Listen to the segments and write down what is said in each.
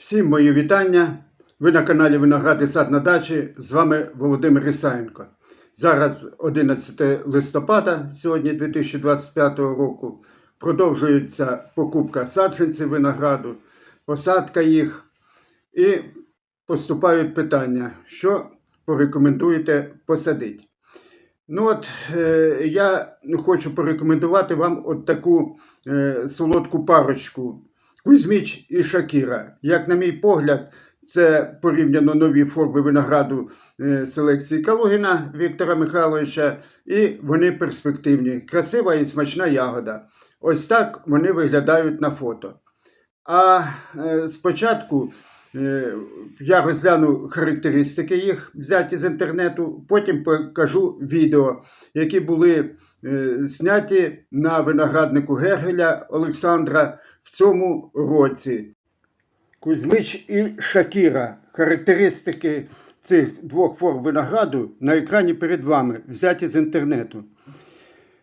Всім мої вітання. Ви на каналі Виноград і сад на дачі. З вами Володимир Ісаєнко. Зараз 11 листопада, сьогодні 2025 року. Продовжується покупка саджанців винограду, посадка їх. І поступають питання, що порекомендуєте посадити. Ну от е, я хочу порекомендувати вам от таку е, солодку парочку Кузьміч і Шакіра. Як на мій погляд, це порівняно нові форми винограду е, селекції Калугіна Віктора Михайловича, і вони перспективні. Красива і смачна ягода. Ось так вони виглядають на фото. А е, спочатку я розгляну характеристики їх, взяті з інтернету, потім покажу відео, які були е, зняті на винограднику Гергеля Олександра в цьому році. Кузьмич і Шакіра. Характеристики цих двох форм винограду на екрані перед вами, взяті з інтернету.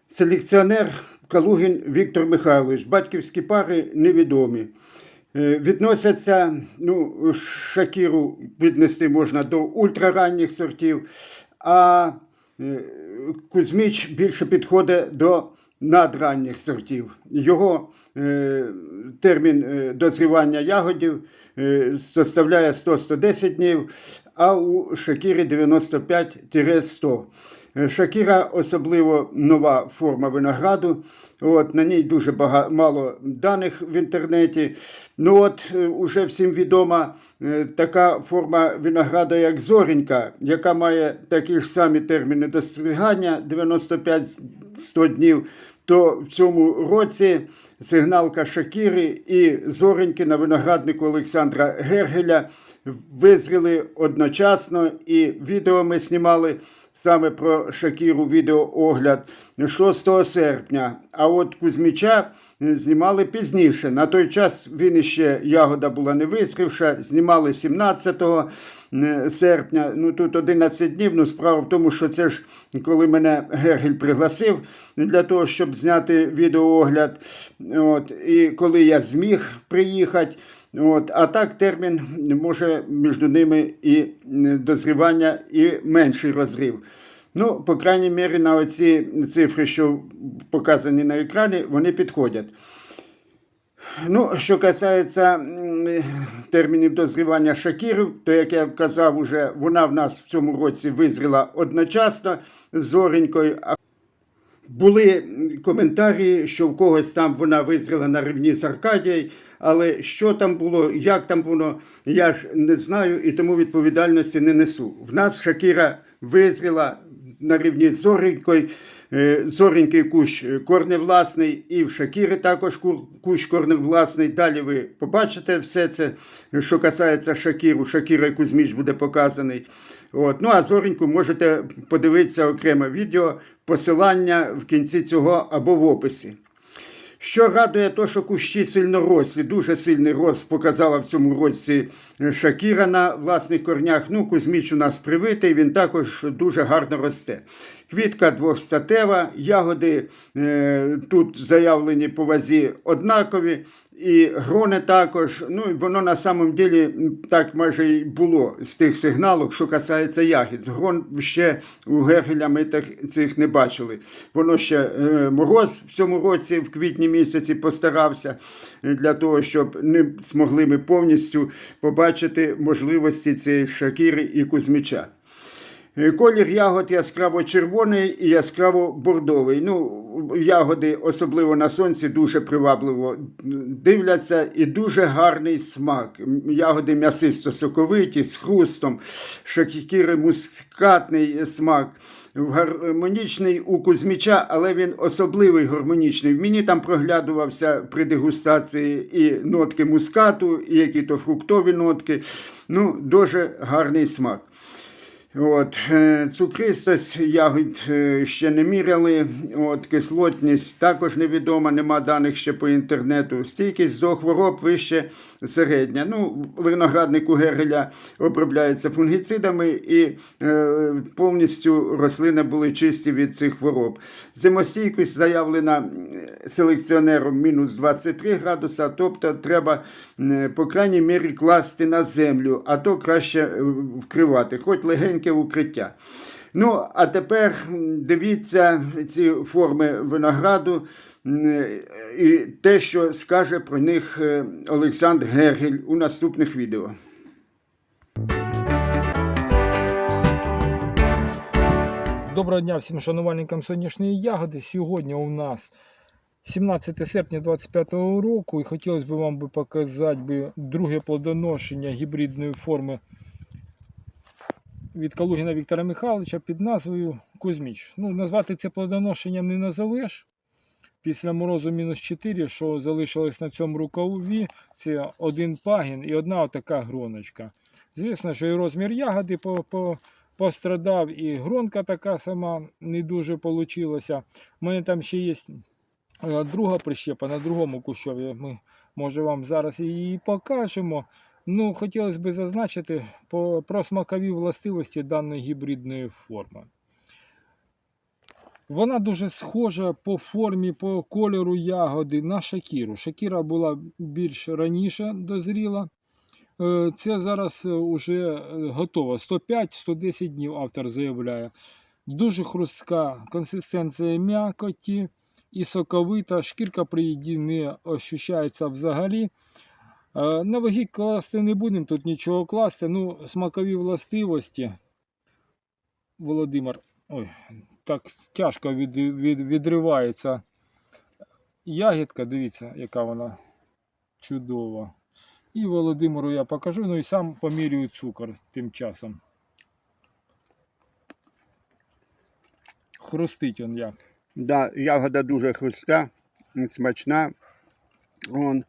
Селекціонер Калугін Віктор Михайлович. Батьківські пари невідомі. Е, Відносяться, ну, Шакіру віднести можна до ультраранніх сортів, а е, Кузьміч більше підходить до надранніх сортів. Його е, термін дозрівання ягодів составляє 100-110 днів, а у Шакірі 95-100. Е, Шакіра особливо нова форма винограду. От, на ній дуже бага, мало даних в інтернеті. Ну от е, уже всім відома е, така форма винограда, як зорінька, яка має такі ж самі терміни достригання 95-100 днів. То в цьому році сигналка Шакіри і зореньки на винограднику Олександра Гергеля визріли одночасно, і відео ми знімали саме про Шакіру відеоогляд 6 серпня. А от Кузьміча знімали пізніше. На той час він іще ягода була не визрівша, знімали 17 серпня. Ну тут 11 днів. Ну справа в тому, що це ж коли мене Гергель пригласив для того, щоб зняти відеоогляд. От, І коли я зміг приїхати. От, а так термін може між ними і дозрівання, і менший розрив. Ну, по крайній мірі, на оці цифри, що показані на екрані, вони підходять. Ну, що касається термінів дозрівання шакірів, то, як я казав, уже вона в нас в цьому році визріла одночасно з зоренькою. Були коментарі, що в когось там вона визріла на рівні з Аркадією, але що там було, як там було, я ж не знаю і тому відповідальності не несу. В нас Шакіра визріла на рівні з зоренькою. Е, Зоренький кущ корневласний, і в Шакіри також кущ корневласний. Далі ви побачите все це, що касається Шакіру. Шакіра Кузьміч буде показаний. От. Ну а зореньку можете подивитися окреме відео, посилання в кінці цього або в описі. Що радує, то, що кущі сильно рослі, дуже сильний рост показала в цьому році Шакіра на власних корнях. Ну, Кузьміч у нас привитий, він також дуже гарно росте. Квітка двохстатева, ягоди е, тут заявлені по вазі однакові, і грони також. Ну, воно на самом ділі так майже й було з тих сигналок, що касається ягід. Грон ще у Гергеля ми так, цих не бачили. Воно ще е, мороз в цьому році, в квітні місяці, постарався е, для того, щоб не змогли ми повністю побачити можливості цієї шакіри і кузьміча. Е, Колір ягод яскраво червоний і яскраво бордовий. Ну, ягоди, особливо на сонці, дуже привабливо дивляться і дуже гарний смак. Ягоди м'ясисто соковиті, з хрустом, шакіри мускатний смак. Гармонічний у Кузьміча, але він особливий гармонічний. Мені там проглядувався при дегустації і нотки мускату, і які-то фруктові нотки. Ну, дуже гарний смак. От, е, цукристость ягід е, ще не міряли. От, кислотність також невідома, нема даних ще по інтернету. Стійкість зоохвороб вище середня. Ну, виноградник у Гергеля обробляється фунгіцидами і е, повністю рослини були чисті від цих хвороб. Зимостійкість заявлена е, селекціонером мінус 23 градуса, тобто треба, по крайній мірі, класти на землю, а то краще вкривати, хоч легеньке укриття. Ну, а тепер дивіться ці форми винограду і те, що скаже про них е, Олександр Гергель у наступних відео. Доброго дня всім шанувальникам сонячної ягоди. Сьогодні у нас 17 серпня 2025 року і хотілося б вам показати друге плодоношення гібридної форми від Калугіна Віктора Михайловича під назвою Кузьміч. Ну, назвати це плодоношенням не назовеш. Після морозу мінус 4, що залишилось на цьому рукаві, це один пагін і одна така гроночка. Звісно, що і розмір ягоди по, по, пострадав, і гронка така сама не дуже вийшла. У мене там ще є е, друга прищепа на другому кущові. Ми, може, вам зараз її покажемо. Ну, хотілося б зазначити про смакові властивості даної гібридної форми. Вона дуже схожа по формі, по кольору ягоди на шакіру. Шакіра була більш раніше дозріла. Е, Це зараз вже готово. 105-110 днів автор заявляє. Дуже хрустка консистенція м'якоті і соковита. Шкірка при їді не ощущається взагалі. На ваги класти не будемо, тут нічого класти. Ну, смакові властивості. Володимир, ой, так тяжко від, від, відривається ягідка. Дивіться, яка вона чудова. І Володимиру я покажу, ну і сам помірюю цукор тим часом. Хрустить он як. Да, ягода дуже хрустка, смачна. Он,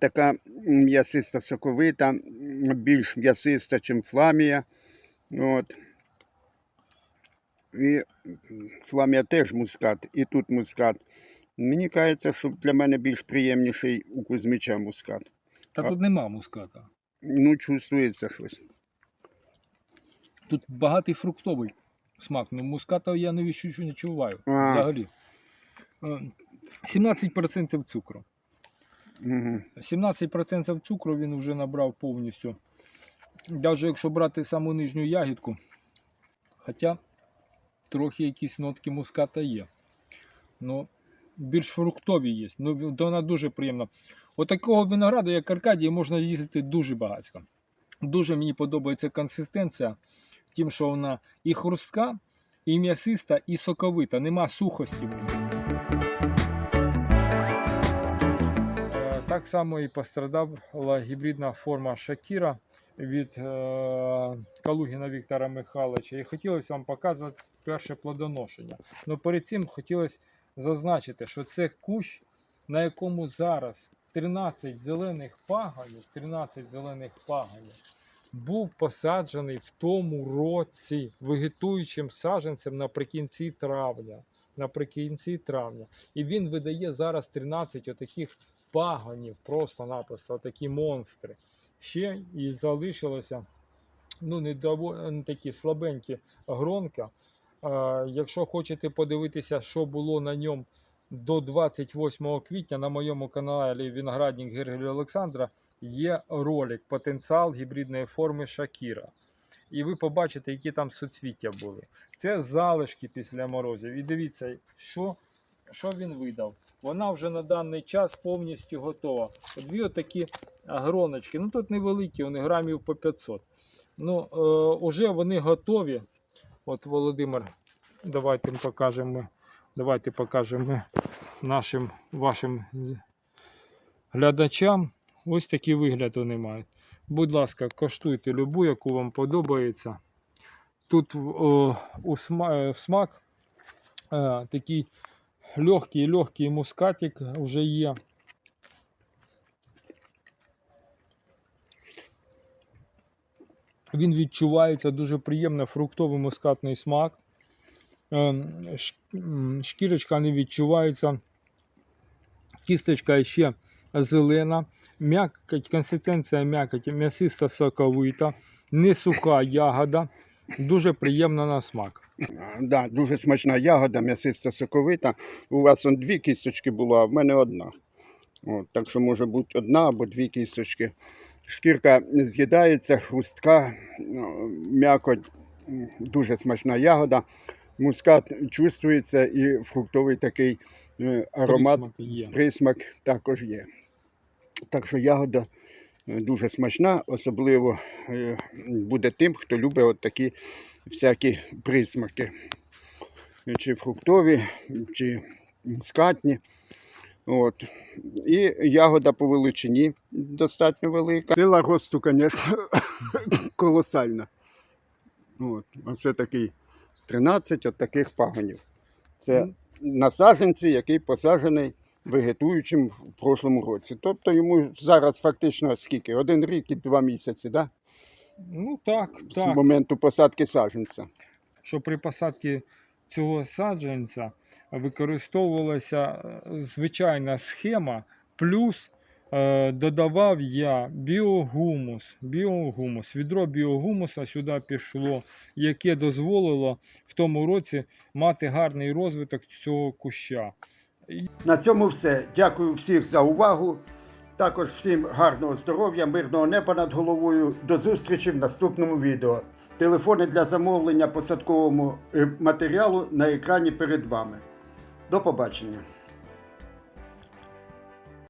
така м'ясиста соковита, більш м'ясиста, ніж фламія. От. І фламія теж мускат, і тут мускат. Мені кажеться, що для мене більш приємніший у Кузьмича мускат. Та А- тут нема муската. Ну, чувствується щось. Тут багатий фруктовий смак. Ну, муската я не відчую, не чуваю. А. Взагалі. Е, 17% цукру. Угу. 17% цукру він вже набрав повністю. Навіть якщо брати саму нижню ягідку, хоча трохи якісь нотки муската є. Ну, більш фруктові є. Ну, вона дуже приємна. Отакого винограду, як Аркадія, можна їздити дуже багатько. Дуже мені подобається консистенція, тим, що вона і хрустка, і м'ясиста, і соковита. Нема сухості Так само і пострадала гібридна форма Шакіра від е, Калугіна Віктора Михайловича. І хотілося вам показати перше плодоношення. Ну перед цим хотілося зазначити, що це кущ, на якому зараз 13 зелених паганів, 13 зелених паганів був посаджений в тому році вегетуючим саджанцем наприкінці травня. Наприкінці травня. І він видає зараз 13 отаких паганів, просто-напросто такі монстри. Ще і залишилося ну, не, дово- не такі слабенькі гронка. Е, якщо хочете подивитися, що було на ньому до 28 квітня на моєму каналі Виноградник Гергелі Олександра є ролик Потенціал гібридної форми Шакіра. І ви побачите, які там суцвіття були. Це залишки після морозів. І дивіться, що, що він видав. Вона вже на даний час повністю готова. Дві отакі гроночки. Ну тут невеликі, вони грамів по 500. Ну, е, уже вони готові. От Володимир, давайте покажемо. Давайте покажемо нашим вашим глядачам. Ось такий вигляд вони мають. Будь ласка, коштуйте любу, яку вам подобається. Тут о, у сма, е, в смак е, такий легкий легкий мускатик вже є. Він відчувається дуже приємний фруктовий мускатний смак. М, Шкірочка не відчувається. Кісточка ще зелена, м'якоть, консистенція м'якоті, м'ясиста соковита, не суха ягода, дуже приємна на смак. Да, дуже смачна ягода, м'ясиста соковита. У вас он дві кісточки було, а в мене одна. От, так що може бути одна або дві кісточки. Шкірка з'їдається, хрустка, ну, м'якоть, дуже смачна ягода. Мускат чувствується і фруктовий такий е, аромат, Присмак присмак також є. Так що ягода дуже смачна, особливо е, буде тим, хто любить от такі всякі присмаки. Чи фруктові, чи мускатні. От. І ягода по величині достатньо велика. Сила росту, звісно, колосальна. От. Оце такий 13 от таких пагонів. Це Мгм. на який посаджений вегетуючим в прошлому році. Тобто йому зараз фактично скільки? Один рік і два місяці, да? Ну так, з так. моменту посадки саджанця. що при посадці цього саджанця використовувалася е, звичайна схема, плюс е, додавав я біогумус. біогумус. Відро біогумуса сюди пішло, яке дозволило в тому році мати гарний розвиток цього куща. На цьому все. Дякую всіх за увагу. Також всім гарного здоров'я, мирного неба над головою. До зустрічі в наступному відео. Телефони для замовлення посадкового е, матеріалу на екрані перед вами. До побачення.